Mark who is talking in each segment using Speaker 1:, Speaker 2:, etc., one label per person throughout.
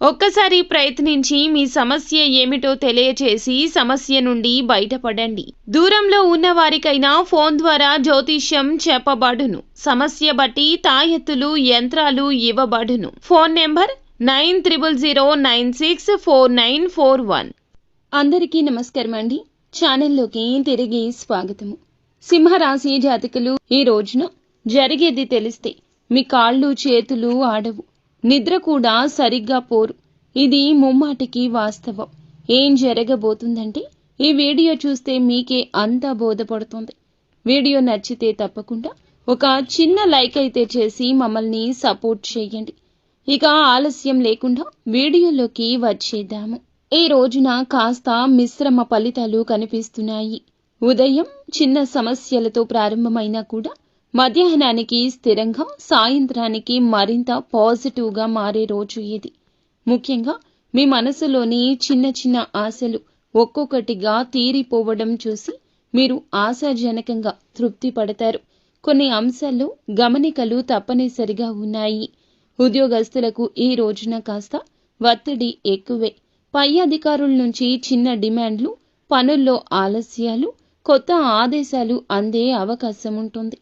Speaker 1: ఒక్కసారి ప్రయత్నించి మీ సమస్య ఏమిటో తెలియచేసి సమస్య నుండి బయటపడండి. దూరంలో ఉన్న వారికైనా ఫోన్ ద్వారా జ్యోతిష్యం చెప్పబడును. సమస్య బట్టి తాయెత్తులు యంత్రాలు ఇవ్వబడును. Phone number nine triple zero nine six four nine four one. అందరికీ నమస్కారం అండి. ఛానల్లోకి తిరిగి స్వాగతము. సింహరాశి జాతకులు ఈ రోజున జరిగేది తెలిస్తే మీ కాళ్ళు చేతులు ఆడవు. నిద్ర కూడా సరిగ్గా పోరు. ఇది ముమ్మాటికి వాస్తవం. ఏం జరగబోతుందంటే ఈ వీడియో చూస్తే మీకే అంతా బోధపడుతుంది. వీడియో నచ్చితే తప్పకుండా ఒక చిన్న లైక్ అయితే చేసి మమ్మల్ని సపోర్ట్ చేయండి. ఇక ఆలస్యం లేకుండా వీడియోలోకి వచ్చేద్దాము. ఈ రోజున కాస్త మిశ్రమ ఫలితాలు కనిపిస్తున్నాయి. ఉదయం చిన్న సమస్యలతో ప్రారంభమైనా కూడా మధ్యాహ్నానికి స్థిరంగా సాయంత్రానికి మరింత పాజిటివ్గా మారే రోజు ఇది. ముఖ్యంగా మీ మనసులోని చిన్న చిన్న ఆశలు ఒక్కొక్కటిగా తీరిపోవడం చూసి మీరు ఆశాజనకంగా తృప్తి పడతారు. కొన్ని అంశాల్లో గమనికలు తప్పనిసరిగా ఉన్నాయి. ఉద్యోగస్తులకు ఈ రోజున కాస్త ఒత్తిడి ఎక్కువే. పై అధికారుల నుంచి చిన్న డిమాండ్లు పనుల్లో ఆలస్యాలు కొత్త ఆదేశాలు అందే అవకాశం ఉంటుంది.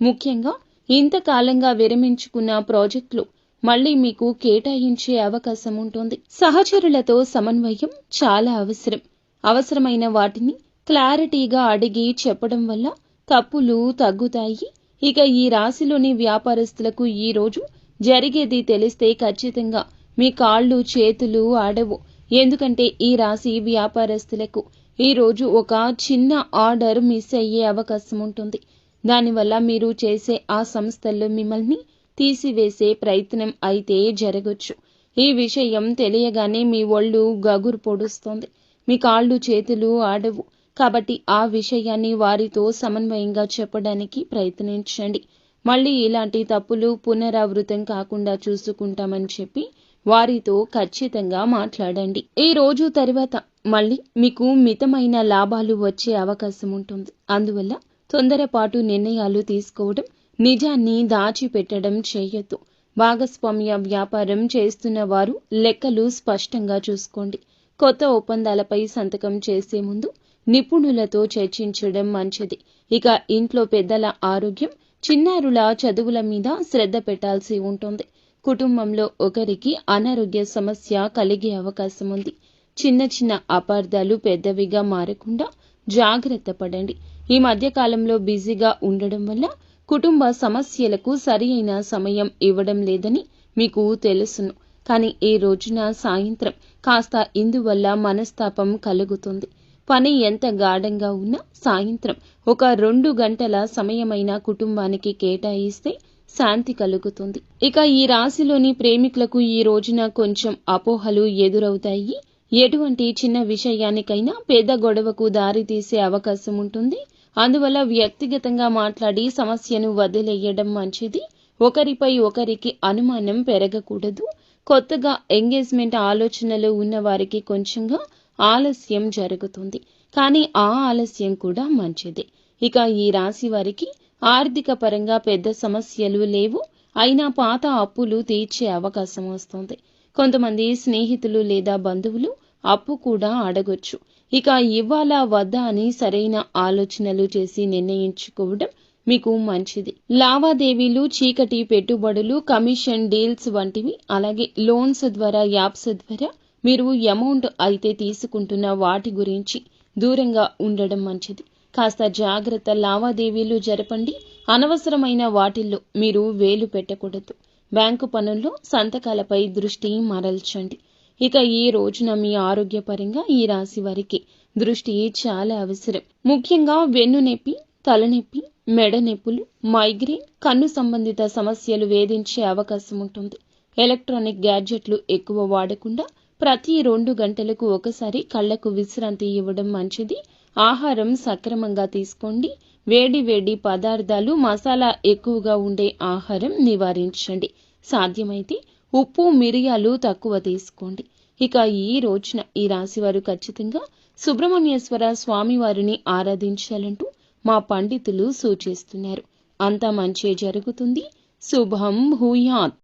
Speaker 1: ముఖ్యంగా ఇంతకాలంగా విరమించుకున్న ప్రాజెక్టులు మళ్ళీ మీకు కేటాయించే అవకాశం ఉంటుంది. సహచరులతో సమన్వయం చాలా అవసరం. అవసరమైన వాటిని క్లారిటీగా అడిగి చెప్పడం వల్ల తప్పులు తగ్గుతాయి. ఇక ఈ రాశిలోని వ్యాపారస్తులకు ఈ రోజు జరిగేది తెలిస్తే ఖచ్చితంగా మీ కాళ్ళు చేతులు ఆడవు. ఎందుకంటే ఈ రాశి వ్యాపారస్తులకు ఈ రోజు ఒక చిన్న ఆర్డర్ మిస్ అయ్యే అవకాశం ఉంటుంది. దానివల్ల మీరు చేసే ఆ సంస్థల్లో మిమ్మల్ని తీసివేసే ప్రయత్నం అయితే జరగచ్చు. ఈ విషయం తెలియగానే మీ ఒళ్ళు గగురు పొడుస్తోంది. మీ కాళ్ళు చేతులు ఆడవు. కాబట్టి ఆ విషయాన్ని వారితో సమన్వయంగా చెప్పడానికి ప్రయత్నించండి. మళ్ళీ ఇలాంటి తప్పులు పునరావృతం కాకుండా చూసుకుంటామని చెప్పి వారితో ఖచ్చితంగా మాట్లాడండి. ఈ రోజు తర్వాత మళ్ళీ మీకు మితమైన లాభాలు వచ్చే అవకాశం ఉంటుంది. అందువల్ల తొందరపాటు నిర్ణయాలు తీసుకోవడం నిజాన్ని దాచిపెట్టడం చేయొద్దు. భాగస్వామ్య వ్యాపారం చేస్తున్న వారు లెక్కలు స్పష్టంగా చూసుకోండి. కొత్త ఒప్పందాలపై సంతకం చేసే ముందు నిపుణులతో చర్చించడం మంచిది. ఇక ఇంట్లో పెద్దల ఆరోగ్యం చిన్నారుల చదువుల మీద శ్రద్ధ పెట్టాల్సి ఉంటుంది. కుటుంబంలో ఒకరికి అనారోగ్య సమస్య కలిగే అవకాశం ఉంది. చిన్న చిన్న అపార్థాలు పెద్దవిగా మారకుండా జాగ్రత్త పడండి. ఈ మధ్యకాలంలో బిజీగా ఉండడం వల్ల కుటుంబ సమస్యలకు సరి అయిన సమయం ఇవ్వడం లేదని మీకు తెలుసును. కానీ ఈ రోజున సాయంత్రం కాస్త ఇందువల్ల మనస్తాపం కలుగుతుంది. పని ఎంత గాఢంగా ఉన్నా సాయంత్రం ఒక రెండు గంటల సమయమైన కుటుంబానికి కేటాయిస్తే శాంతి కలుగుతుంది. ఇక ఈ రాశిలోని ప్రేమికులకు ఈ రోజున కొంచెం అపోహలు ఎదురవుతాయి. ఎటువంటి చిన్న విషయానికైనా పెద్ద గొడవకు దారి తీసే అవకాశం ఉంటుంది. అందువల్ల వ్యక్తిగతంగా మాట్లాడి సమస్యను వదిలేయడం మంచిది. ఒకరిపై ఒకరికి అనుమానం పెరగకూడదు. కొత్తగా ఎంగేజ్మెంట్ ఆలోచనలు ఉన్న వారికి కొంచెంగా ఆలస్యం జరుగుతుంది. కానీ ఆ ఆలస్యం కూడా మంచిదే. ఇక ఈ రాశి వారికి ఆర్థిక పరంగా పెద్ద సమస్యలు లేవు. అయినా పాత అప్పులు తీర్చే అవకాశం వస్తుంది. కొంతమంది స్నేహితులు లేదా బంధువులు అప్పు కూడా అడగొచ్చు. ఇక ఇవ్వాలా వద్దా అని సరైన ఆలోచనలు చేసి నిర్ణయించుకోవడం మీకు మంచిది. లావాదేవీలు చీకటి పెట్టుబడులు కమిషన్ డీల్స్ వంటివి అలాగే లోన్స్ ద్వారా యాప్స్ ద్వారా మీరు అమౌంట్ అయితే తీసుకుంటున్న వాటి గురించి దూరంగా ఉండడం మంచిది. కాస్త జాగ్రత్త లావాదేవీలు జరపండి. అనవసరమైన వాటిల్లో మీరు వేలు పెట్టకూడదు. బ్యాంకు పనుల్లో సంతకాలపై దృష్టి మరల్చండి. ఇక ఈ రోజున మీ ఆరోగ్యపరంగా ఈ రాశి వారికి దృష్టి చాలా అవసరం. ముఖ్యంగా వెన్నునొప్పి తలనొప్పి మెడ నొప్పులు మైగ్రేన్ కన్ను సంబంధిత సమస్యలు వేధించే అవకాశం ఉంటుంది. ఎలక్ట్రానిక్ గ్యాడ్జెట్లు ఎక్కువ వాడకుండా ప్రతి రెండు గంటలకు ఒకసారి కళ్ళకు విశ్రాంతి ఇవ్వడం మంచిది. ఆహారం సక్రమంగా తీసుకోండి. వేడి వేడి పదార్థాలు మసాలా ఎక్కువగా ఉండే ఆహారం నివారించండి. సాధ్యమైతే ఉప్పు మిరియాలు తక్కువ తీసుకోండి. ఇక ఈ రోజున ఈ రాశివారు ఖచ్చితంగా సుబ్రహ్మణ్యేశ్వర స్వామివారిని ఆరాధించాలంటూ మా పండితులు సూచిస్తున్నారు. అంతా మంచి జరుగుతుంది. శుభం భూయాత్.